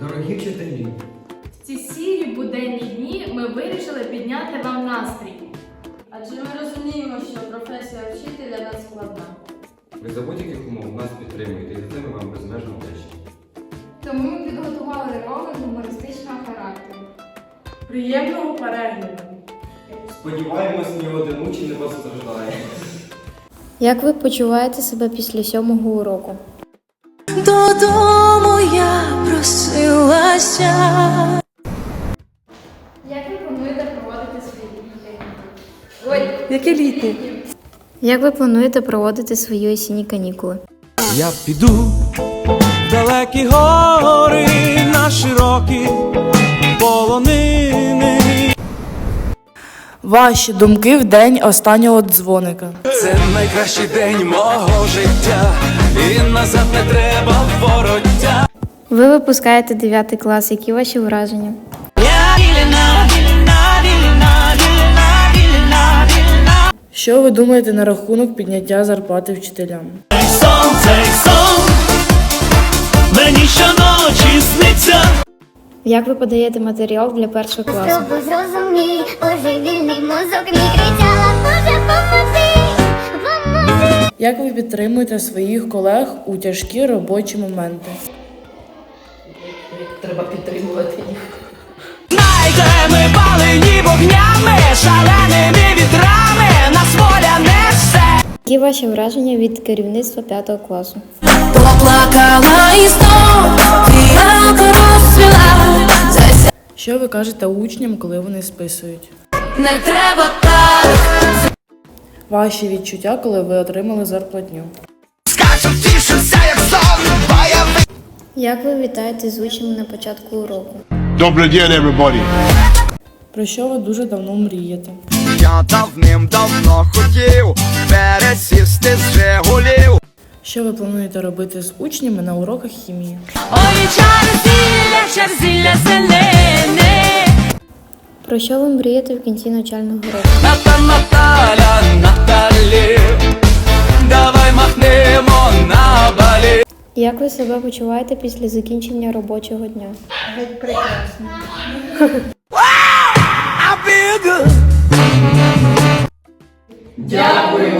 Дорогі вчителі, В ці сірі буденні дні ми вирішили підняти вам настрій. Адже ми розуміємо, що професія вчителя надскладна. ви за будь-яких умов нас підтримуєте і за це ми вам безмежно вдячні. Тому ми підготували ролик гумористичного характеру. Приємного перегляду! Сподіваємось, ні один учень не постраждає. Як ви почуваєте себе після сьомого уроку? Додому я просилася. Як ви плануєте проводити свої канікули? Ой, Яке літнє? Як ви плануєте проводити свої осінні канікули? Я піду в далекі гори на широкі полонини. Ваші думки в день останнього дзвоника. Це найкращий день мого життя, і назад не треба. Ви випускаєте 9 клас. Які ваші враження? Що ви думаєте на рахунок підняття зарплати вчителям? Мені щоночі сниться. Як ви подаєте матеріал для першого класу? Спробуй зрозумій, божевільний мозок мій кричала, Боже, поможи, поможи. Як ви підтримуєте своїх колег у тяжкі робочі моменти? Знайте, ми палені вогнями, шаленими вітрами, нас воля несе. Які ваші враження від керівництва 5 класу? Поплакала і знов фіалка розцвіла. Що ви кажете учням, коли вони списують? Не треба так. Ваші відчуття, коли ви отримали зарплатню? Скачу, тішуся, як сон, бойовий. Як ви вітаєте з учнями на початку уроку? Добрый день, everybody. Про що ви дуже давно мрієте? Я давним-давно хотів пересісти з Жигулів. Що ви плануєте робити з учнями на уроках хімії? Ой, чарзілля, чарзілля зелене. Про що ви мрієте в кінці навчального року? Ната Наталя, Як ви себе почуваєте після закінчення робочого дня? Геть прекрасно. Дякую.